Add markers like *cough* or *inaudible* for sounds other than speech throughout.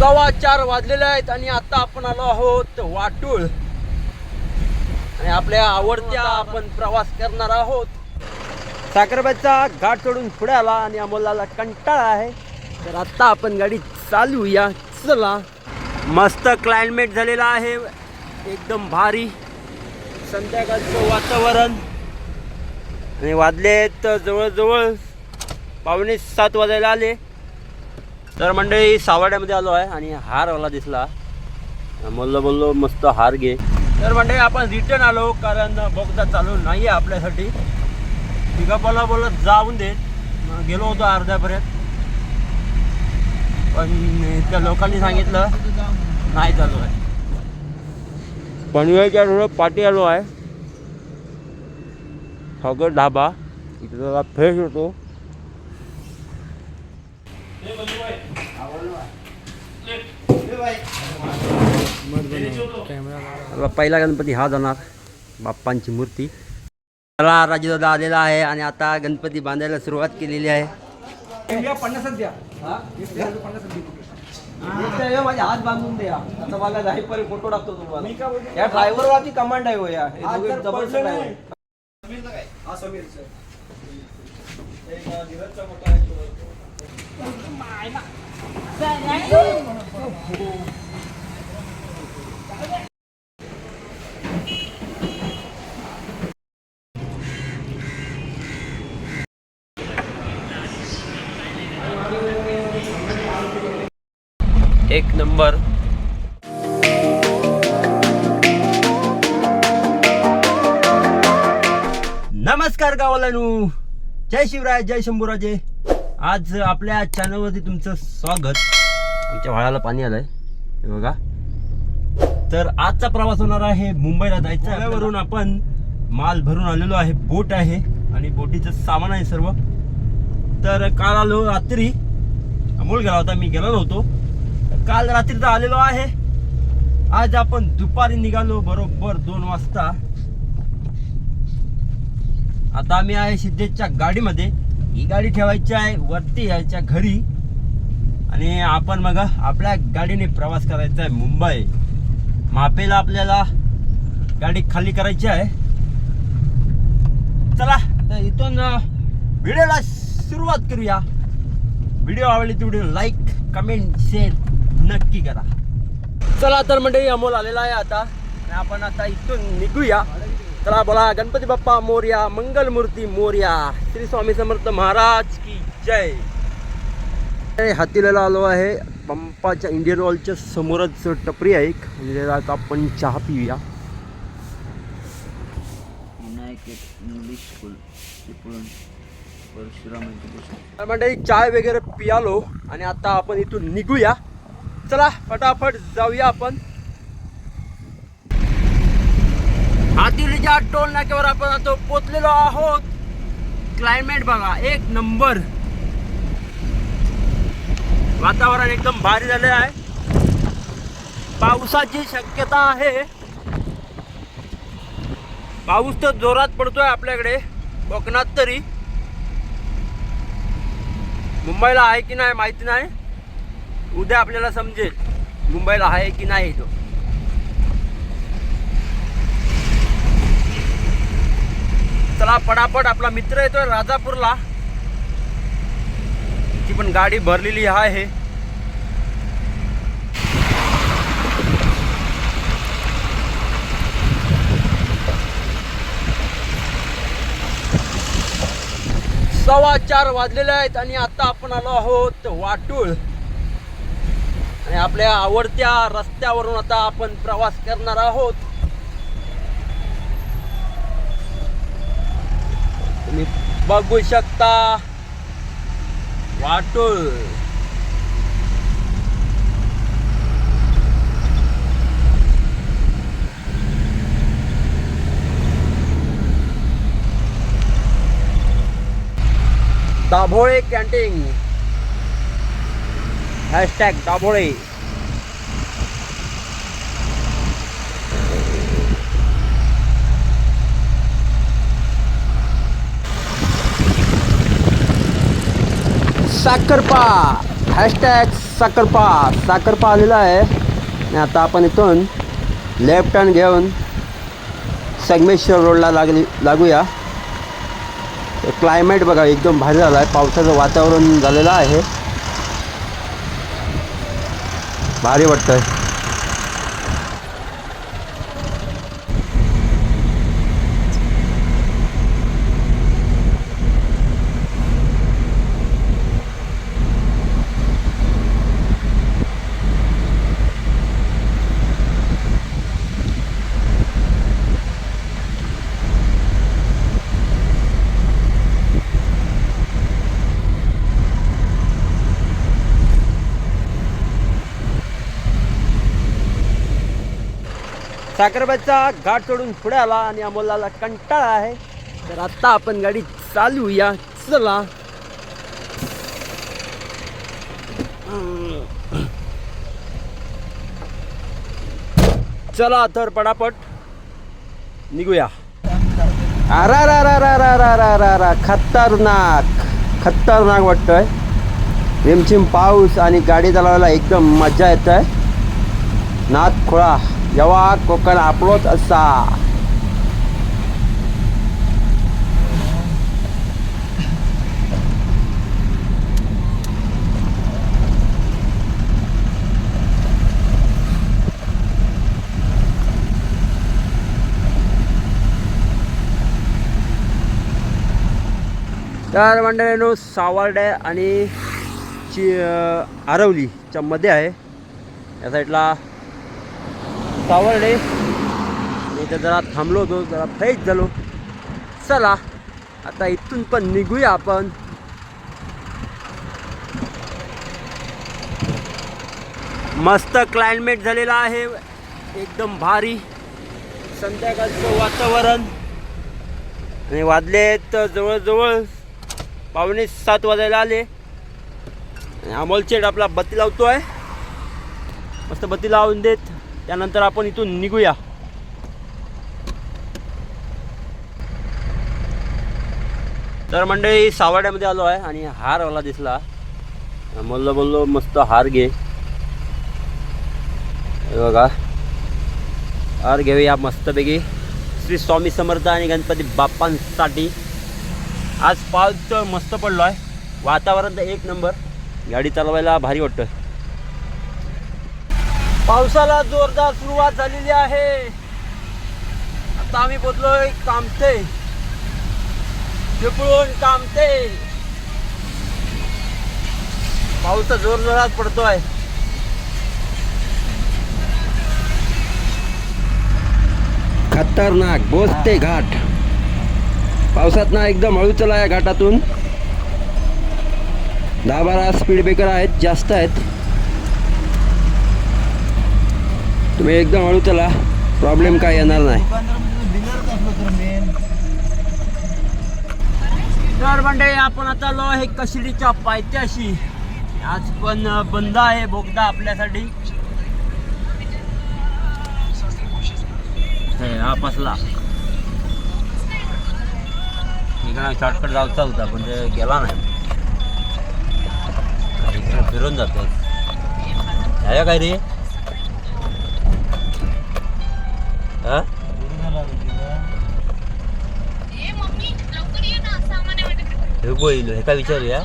सव्वा चार वाजलेले आहेत आणि आता आपण आलो आहोत वाटूळ. आणि आपल्या आवडत्या आपण प्रवास करणार आहोत. साखरबाईचा घाट सोडून पुढे आला आणि अमोलाला कंटाळा आहे. तर आता आपण गाडी चालूया. चला. मस्त क्लायमेट झालेला आहे. एकदम भारी. संध्याकाळचं वातावरण. आणि वाजले तर जवळजवळ पावणे सात वाजायला आले. तर मंडळी सावाड्यामध्ये आलो आहे आणि हार मला दिसला. बोललो बोललो मस्त हार घे. तर मंडळी आपण रिटर्न आलो कारण बोगदा चालू नाही आहे आपल्यासाठी पिकअपला बोलत जाऊन देत गेलो होतो अर्ध्यापर्यंत. पण त्या लोकांनी सांगितलं नाही चालू आहे. पनवेलच्या रोड पाठी आलो आहे. सगळं ढाबा. इथं जरा फ्रेश होतो आपला पहिला गणपती हा जाणार। बाप्पांची मूर्ती। चला राजदादा आलेला आहे आणि आता गणपती बांधायला सुरुवात केलेली आहे। पन्नासच द्या। हा? पन्नासच इथे ये, माझे हात बांधून द्या। आता मला नाही पहिले फोटो टाकतो तुम्हाला। मी का बोलतो? या ड्रायव्हरवरती कमांड आहे हो या। जबरदस्त आहे. एक नंबर. नमस्कार गावालानू. जय शिवराय जय शंभूराजे. आज आपल्या चॅनलवरती तुमचं स्वागत. आमच्या व्हाळाला पाणी आलंय. हे बघा. तर आजचा प्रवास होणार आहे मुंबईला जायचं वरून आपण माल भरून आलेलो आहे. बोट आहे आणि बोटीचं सामान आहे सर्व. तर काल आलो रात्री. अमोल गेला होता मी गेलो नव्हतो. काल रात्रीचा आलेलो आहे. आज आपण दुपारी निघालो बरोबर दोन वाजता. आता आम्ही आहे सिद्धेशच्या गाडीमध्ये. ही गाडी ठेवायची आहे वरती यायच्या घरी. आणि आपण मग आपल्या गाडीने प्रवास करायचा आहे मुंबई. मापेला आपल्याला गाडी खाली करायची आहे. चला तर इथून व्हिडिओला सुरुवात करूया. व्हिडिओ आवडली तर व्हिडिओ लाईक कमेंट शेअर नक्की करा. चला तर म्हणजे अमोल आलेला आहे आता. आपण आता इथून निघूया. चला बोला गणपती बाप्पा मोर्या मंगलमूर्ती मोर्या. श्री स्वामी समर्थ महाराज की जय. हे हातीला आलो आहे. पंपाच्या इंडियन ऑइलच्या समोरच टपरी आहे एक. म्हणजे आता आपण चहा पिऊया. मंडळी चाय वगैरे पियालो आणि आता आपण इथून निघूया. चला फटाफट जाऊया आपण. हातिलीच्या टोल नाक्यावर आपण आता पोचलेलो आहोत. क्लायमेट बघा एक नंबर. वातावरण एकदम भारी झाले आहे. पावसाची शक्यता आहे. पाऊस तर जोरात पडतोय आपल्याकडे कोकणात तरी. मुंबईला आहे की नाही माहिती नाही. उद्या आपल्याला समजेल मुंबईला आहे की नाही तो. चला पटापट आपला मित्र येतोय राजापूरला. ती पण गाडी भरलेली आहे. सव्वा चार वाजलेले आहेत आणि आता आपण आलो आहोत वाटूळ. आणि आपल्या आवडत्या रस्त्यावरून आता आपण प्रवास करणार आहोत. तुम्ही बघू शकता. Watul Dabhole canteen hashtag Dabhole Sakharpa. Hashtag Sakharpa. Sakharpa आलेला आहे. आणि आता आपण इथून लेफ्ट टर्न घेऊन संगमेश्वर रोडला लागली लागूया. क्लायमेट बघा एकदम भारी झालं आहे पावसाचं वातावरण झालेलं आहे. भारी वाटतं आहे साखरबाईचा घाट सोडून पुढे आला आणि अमोलाला कंटाळा आहे. तर आत्ता आपण गाडी चालूया. चला. चला तर पटापट निघूया. अरा रा रा रा रा रा रा रा रा खतरनाक खतरनाक वाटतोय. रिमझिम पाऊस आणि गाडी चालवायला एकदम मजा येत आहे नाथ खोळा. जेव्हा कोकण आपलोच असा. तर मंडळीनो सावर्डे आणि ची आरवलीच्या मध्ये आहे. या साईडला सावळले मी तर जरा थांबलो होतो जरा फ्रेश झालो. चला आता इथून पण निघूया आपण. मस्त क्लायमेट झालेला आहे एकदम भारी. संध्याकाळचं वातावरण. आणि वाजलेत जवळजवळ पावणे सात वाजायला आले. आणि अमोल आपला बत्ती लावतो आहे मस्त बत्ती लावून देत. त्यानंतर आपण इथून निघूया. तर मंडळी सावाड्यामध्ये आलो आहे आणि हार मला दिसला. म्हणलं बोललो मस्त हार घे. बघा. हार घेऊया मस्तपैकी. श्री स्वामी समर्थ आणि गणपती बाप्पांसाठी. आज पाऊस तर मस्त पडलो आहे वातावरण तर एक नंबर. गाडी चालवायला भारी वाटतं पावसाला जोरदार सुरुवात झालेली आहे. आता आम्ही बोललोय कामते. चिपळून कामते. पाऊस जोरजोरात जोर जोरात पडतोय. खतरनाक बोसते घाट. पावसात ना एकदम हळू चला या घाटातून. दहा बारा स्पीड ब्रेकर आहेत जास्त आहेत. तुम्ही एकदम हळू चला. प्रॉब्लेम काय येणार नाही. तर म्हणजे आपण आता आलो आहे कशिडीच्या पायथ्याशी. आज पण बंद आहे बोगदा आपल्यासाठी. हे, हा पसला. इकडं शॉर्टकट जायचा होता पण ते गेला नाही. फिरून जातो काय रे? हा? हे गो इलो हे का विचारूया?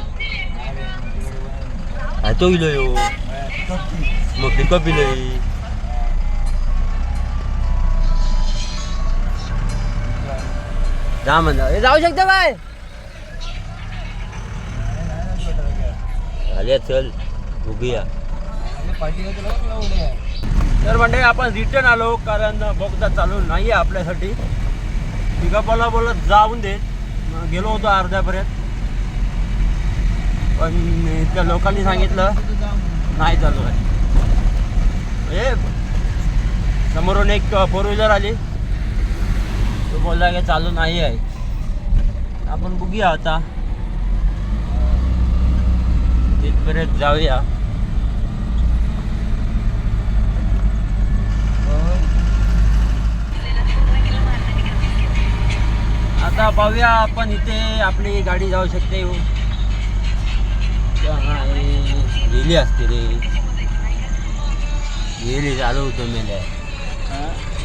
हा तो इलो यो. मग पिकअप इलो जा म्हणा. हे जाऊ बाय? आल्या चल उभी तर म्हणजे आपण रिटर्न आलो कारण बोगदा चालू नाही आहे आपल्यासाठी. पिकअपला बोलत जाऊन दे. गेलो होतो अर्ध्यापर्यंत. पण त्या लोकांनी सांगितलं नाही चालू आहे. हे समोरून एक फोर व्हीलर आली. तो बोलला की चालू नाही आहे. आपण बघूया आता. तिथपर्यंत जाऊया. आता पाहूया आपण इथे आपली गाडी जाऊ शकते. गेली असते रे. गेली चालू होतो मेल्या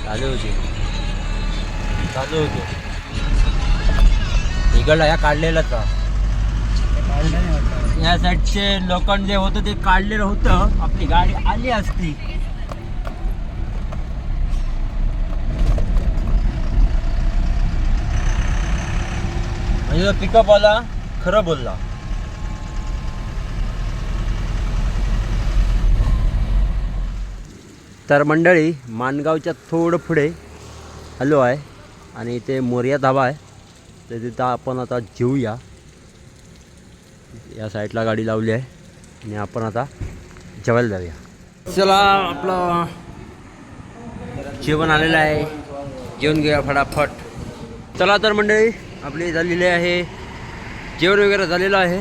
चालू होते. चालू होतो. इकडला या काढलेलाच. या साईडचे लोखंड जे होतं ते काढलेलं होतं. आपली गाडी आली असती. तिथं पिकअप आला खरं बोलला. तर मंडळी माणगावच्या थोडं पुढे हलो आहे आणि इथे मोर्या धाबा आहे. तर तिथं आपण आता जेऊया. या साईडला गाडी लावली आहे आणि आपण आता जेवायला जाऊया. चला आपलं जेवण आलेलं आहे. जेवण घेऊया फटाफट. चला तर मंडळी आपली झालेली आहे. जेवण वगैरे झालेलं आहे.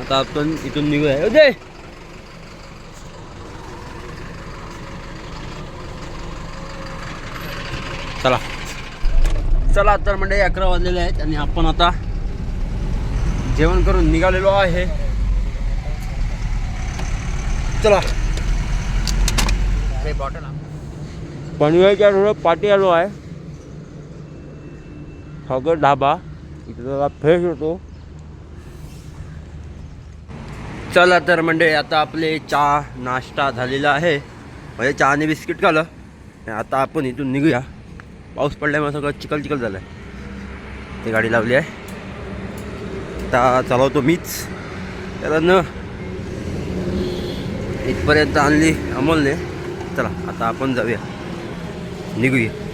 आता आपण इथून निघूया. उदय चला. चला तर मंडळी अकरा वाजलेले आहेत आणि आपण आता जेवण करून निघालेलो आहे. चला. पनवेलच्या रोड पाठी आलो आहे. सागर ढाबा. इथे जरा फ्रेश होतो. चला तर म्हणजे आता आपले चहा नाश्ता झालेला आहे. म्हणजे चहा आणि बिस्किट खालं आणि आता आपण इथून निघूया. पाऊस पडल्यामुळे सगळं चिखल चिखल झालं आहे ते गाडी लावली आहे. आता चालवतो मीच. त्याला न इथपर्यंत आणली अमोलने. चला आता आपण जाऊया. निघूया.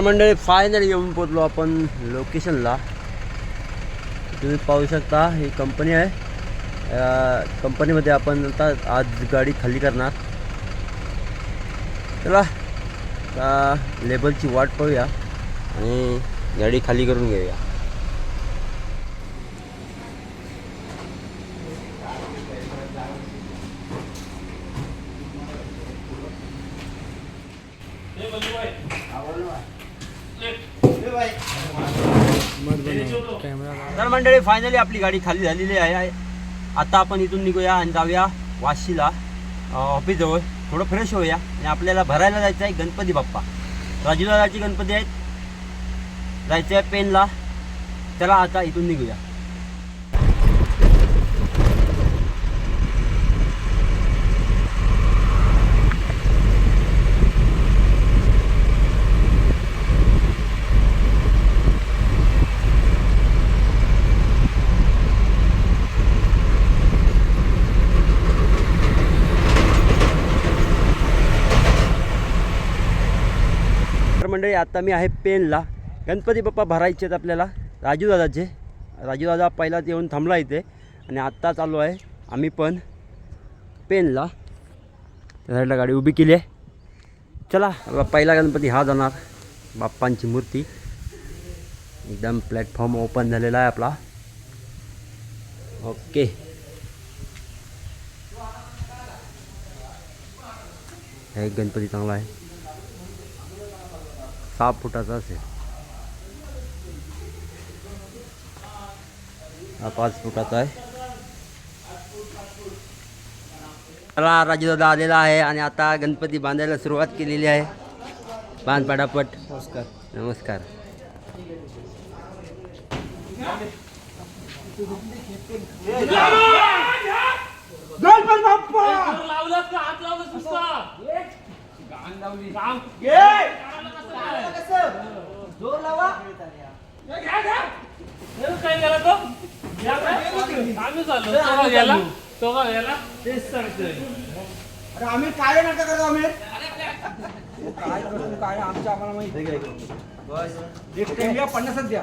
तर मंडळी फायनल येऊन पोचलो आपण लोकेशनला तुम्ही पाहू शकता ही कंपनी आहे. कंपनीमध्ये आपण आता आज गाडी खाली करणार. चला लेबलची वाट पाहूया आणि गाडी खाली करून घेऊया. तर मंडळी फायनली आपली गाडी खाली झालेली आहे. आता आपण इथून निघूया आणि जाऊया वाशीला ऑफिसजवळ थोडं फ्रेश होऊया. आणि आपल्याला भरायला जायचं आहे गणपती बाप्पा. राजूदादाची गणपती आहेत. जायचं आहे पेनला. चला आता इथून निघूया. मंडळी आता मी आहे पेनला गणपती बाप्पा भरायचे आहेत आपल्याला. राजू दादाचे. राजू दादा पहिलाच येऊन थांबला इथे. आणि आत्ता चालू आहे. आम्ही पण पेनला त्या साईडला गाडी उभी केली आहे. चला पहिला गणपती हा जाणार. बाप्पांची मूर्ती. एकदम प्लॅटफॉर्म ओपन झालेला आहे आपला. ओके. हे गणपती चांगला आहे. सहा फुटाचा असेल. हा पाच फुटाचा आहे. राजूदादा आलेला आहे आणि आता गणपती बांधायला सुरुवात केलेली आहे. बांध पटापट. नमस्कार. नमस्कार. अरे आम्ही काय नाटक करतो आम्ही? काय करतो काय आमच्या आम्हाला माहिती एक टेंबिया पन्नासच द्या.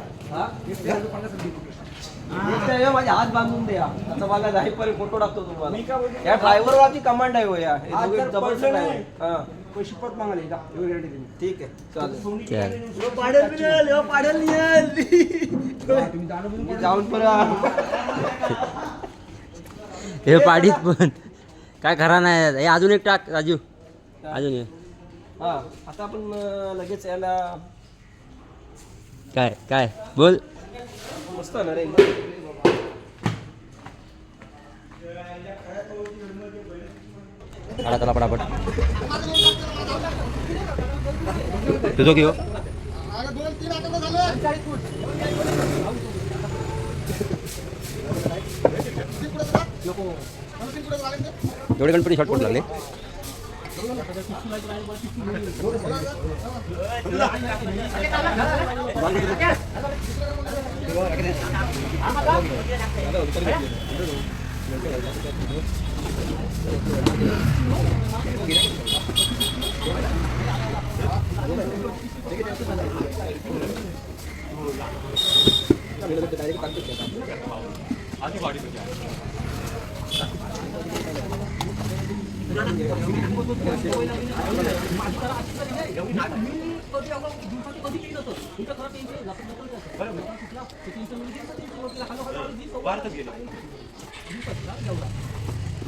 एक टेंबिया पन्नासच द्या. माझे हात बांधून द्या. आता मला नाही पण फोटो टाकतो तुम्हाला. मी काय बोलतो? या ड्रायव्हर वरती कमांड आहे हो या. हे जबरदस्त आहे हा. पैसे परत मागायला जा. एवढी रेडी तुम्ही. ठीक आहे चालेल. *laughs* तुम्ही दारू बिरू जाऊन परत हे पाडीत पण. काय खरा नाही. हे अजून एक टाक राजू. अजून एक. हा आता आपण अं, लगेच याला काय काय? बोल. मस्त ना? रे काढा त्याला पटापट. तुझं घेऊ. एवढे गणपती शॉर्ट पडू लागले. भारत गेले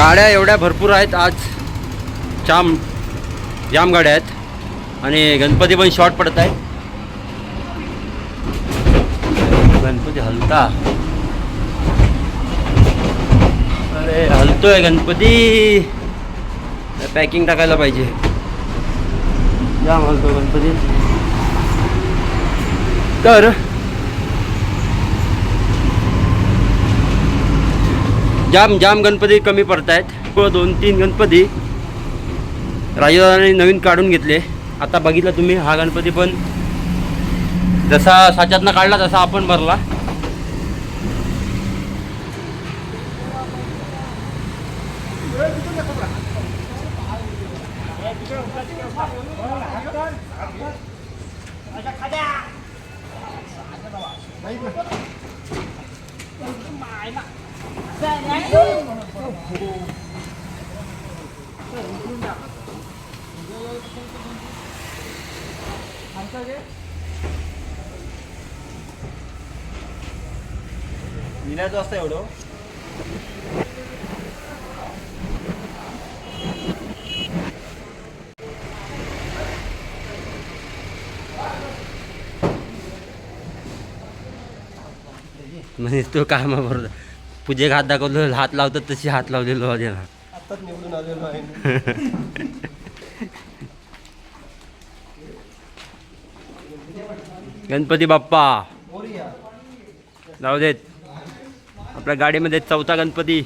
गाड्या एवढ्या भरपूर आहेत. आज जाम जाम गाड्या आहेत. आणि गणपती पण शॉर्ट पडत आहे. गणपती हलता. अरे हलतोय गणपती. पॅकिंग टाकायला पाहिजे. जाम हलतो गणपती. तर जाम जाम गणपती कमी पडत आहेत व दोन तीन गणपती राजदादाने नवीन काढून घेतले. आता बघितलं तुम्ही हा गणपती पण जसा साच्यातनं काढला तसा आपण भरला निघायचं असतं एवढं? म्हणजे तो कामाबरोबर. पूजेक हात दाखवलो हात लावतात तशी हात लावलेलो आहे ना आत्ताच निवडून आलेलो आहे. *laughs* गणपती बाप्पा. मोरया. जाऊ देत. आपल्या गाडीमध्ये चौथा गणपती.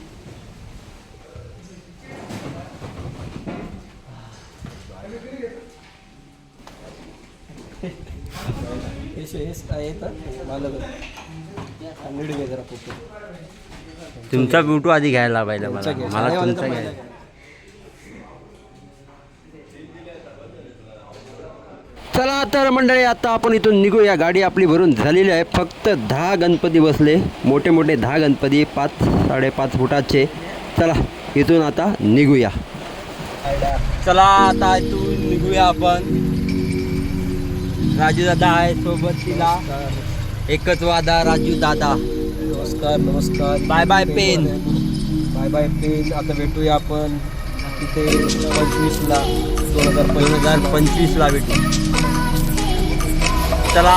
तुमचा ब्युटू आधी घ्यायला पाहिजे मला. मला तुमचा घ्यायला चला तर मंडळी आता आपण इथून निघूया. गाडी आपली भरून झालेली आहे. फक्त दहा गणपती बसले. मोठे मोठे दहा गणपती पाच साडेपाच फुटाचे. चला इथून आता निघूया. चला आता इथून निघूया आपण. राजू दादा आहे सोबत तिला. एकच वादा राजू दादा. नमस्कार नमस्कार. बाय बाय पेन बाय बाय पेन आता भेटूया आपण. तिथे पंचवीसला दोन हजार दोन हजार पंचवीसला भेटू चला.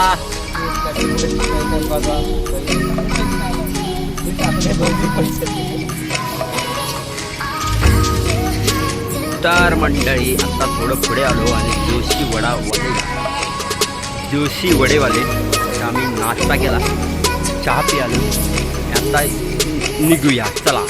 तर मंडळी आता थोडं पुढे आलो आणि जोशी वडा वडे. जोशी वडेवाले आम्ही नाश्ता केला चहा पियालो आता निघूया. चला.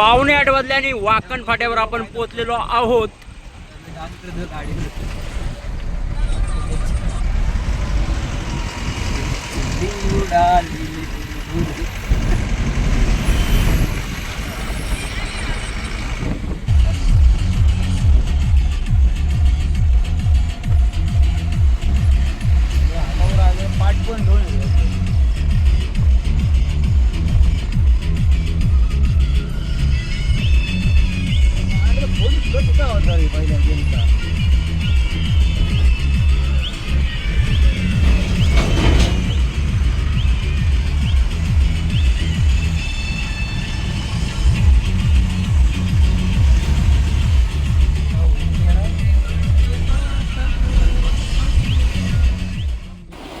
पावणे आठ वाजल्याने वाकण फाट्यावर आपण पोचलेलो आहोत. पाठ पण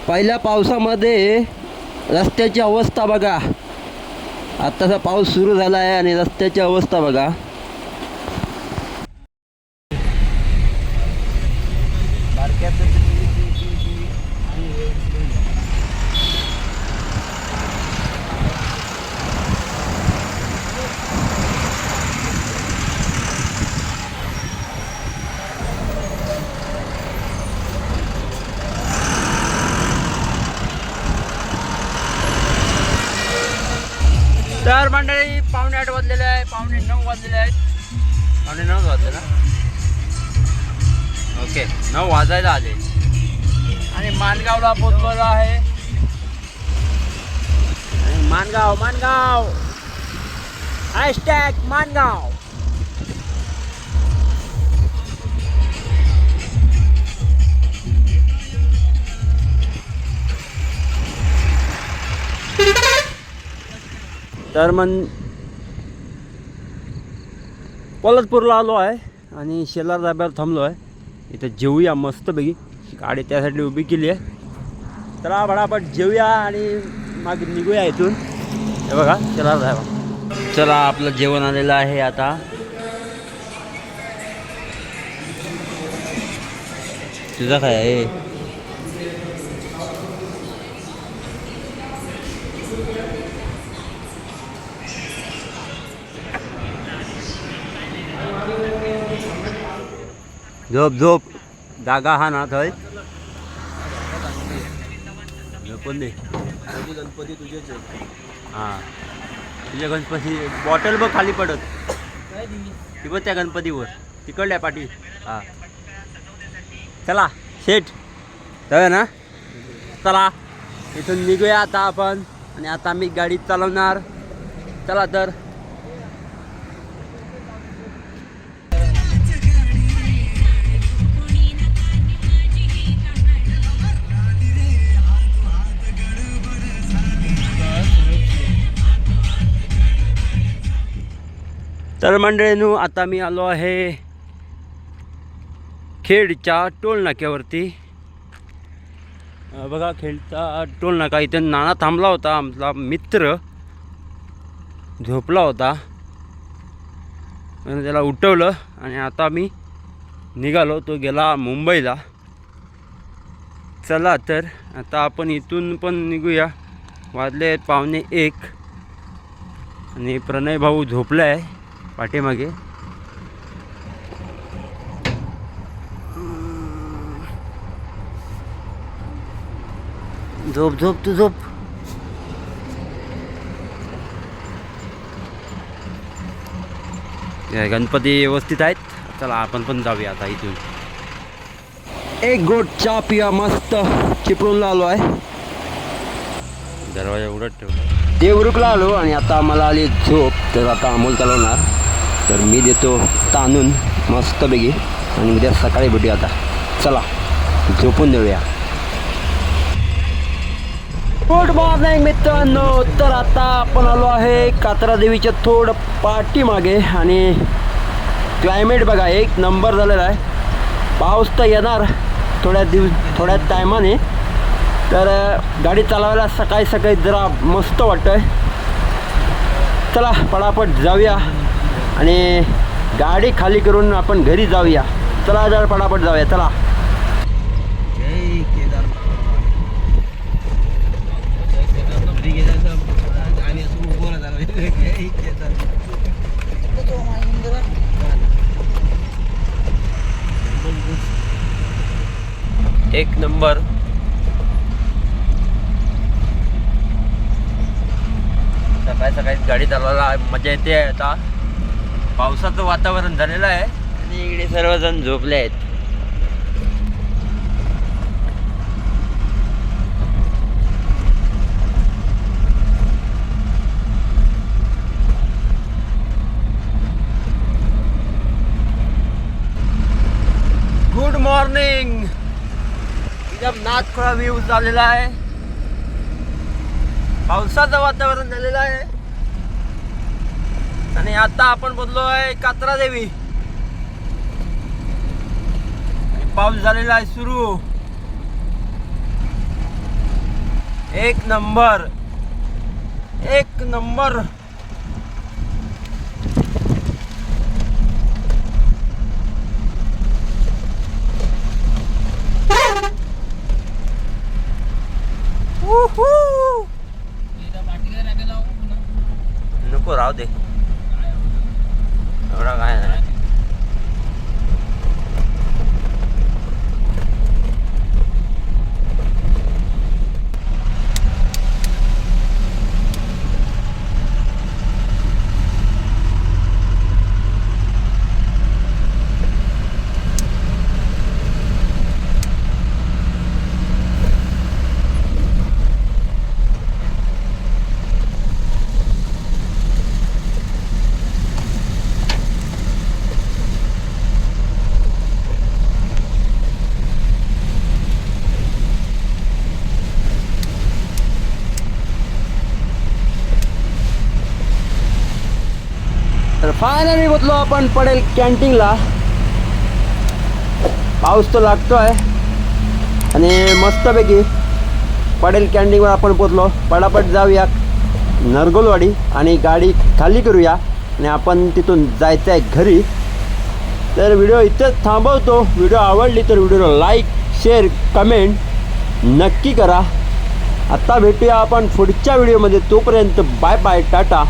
पहिल्या पावसामध्ये रस्त्याची अवस्था बघा. आत्ताचा पाऊस सुरू झाला आहे आणि रस्त्याची अवस्था बघा. ओके नऊ वाजायला आले. आणि मानगावला पोचलेलो आहे. आणि मानगाव मानगाव. हॅशटॅग मानगाव. तर मग पोलतपूरला आलो आहे आणि शेलार धाब्यावर थांबलो आहे. इथं जेवूया मस्तपैकी. गाडी त्यासाठी उभी केली आहे. चला बडापट जेवूया आणि मग निघूया इथून. हे बघा चला धाबा चला आपलं जेवण आलेलं आहे आता. तुझा काय आहे? झोप झोप. जागा हा ना थंय झोपून दे गणपती. तुझेच हां. तुझ्या गणपती बॉटल बघ खाली पडत. ती बघ त्या गणपतीवर. तिकडल्या पाठी. हां. चला शेठ. जाऊया ना? चला. इथून निघूया आता आपण. आणि आता मी गाडी चालवणार. चला तर. तर मंडळींनो आता मी आलो आहे खेडच्या टोलनाक्यावरती. बघा खेडचा टोलनाका इथे नाना थांबला होता आमचा मित्र झोपला होता. त्याला उठवलं आणि आता मी निघालो तो गेला मुंबईला. चला तर आता आपण इथून पण निघूया. वाजले आहेत पावणे एक. आणि प्रणय भाऊ झोपला आहे पाठीमागे. झोप झोप तू झोप. गणपती व्यवस्थित आहेत. चला आपण पण जाऊया आता इथून. एक गोट चहा पिया मस्त. चिपळूणला आलो आहे. दरवाजा उघडत ठेवला. देवरुखला आलो आणि आता आम्हाला आली झोप तर आता अमोल चालवणार. तर मी देतो ताणून मस्तपैकी आणि उद्या सकाळी भेटूया आता. चला झोपून देऊया गुड मॉर्निंग मित्रांनो. तर आता आपण आलो आहे कात्रा देवीच्या थोडं पाठीमागे. आणि क्लायमेट बघा एक नंबर झालेला आहे. पाऊस तर येणार थोड्या दिवस थोड्या टायमाने तर गाडी चालवायला सकाळी सकाळी जरा मस्त वाटतं आहे चला पटापट जाऊया. आणि गाडी खाली करून आपण घरी जाऊया. चला जर पटापट जाऊया. चला. एक नंबर. सकाळी सकाळी गाडी चालवायला मजा येते आता. पावसाचं वातावरण झालेलं आहे. आणि इकडे सर्वजण झोपले आहेत. गुड मॉर्निंग एकदम नाथखोळा व्ह्यू झालेला आहे. पावसाचं वातावरण झालेलं आहे. आणि आता आपण बोललो आहे कात्रा देवी पाऊस झालेला आहे सुरू. एक नंबर. एक नंबर! नको राहू दे. एवढा काय नाही तर फायनली बोललो आपण पडेल कॅन्टीनला पाऊस तर लागतो आहे आणि मस्तपैकी पडेल कॅन्टीनवर आपण पोचलो पटापट जाऊया नरगोलवाडी आणि गाडी खाली करूया. आणि आपण तिथून जायचं आहे घरी. तर व्हिडिओ इथंच थांबवतो. व्हिडिओ आवडली तर व्हिडिओला लाईक शेअर कमेंट नक्की करा. आत्ता भेटूया आपण पुढच्या व्हिडिओमध्ये तोपर्यंत बाय बाय टाटा.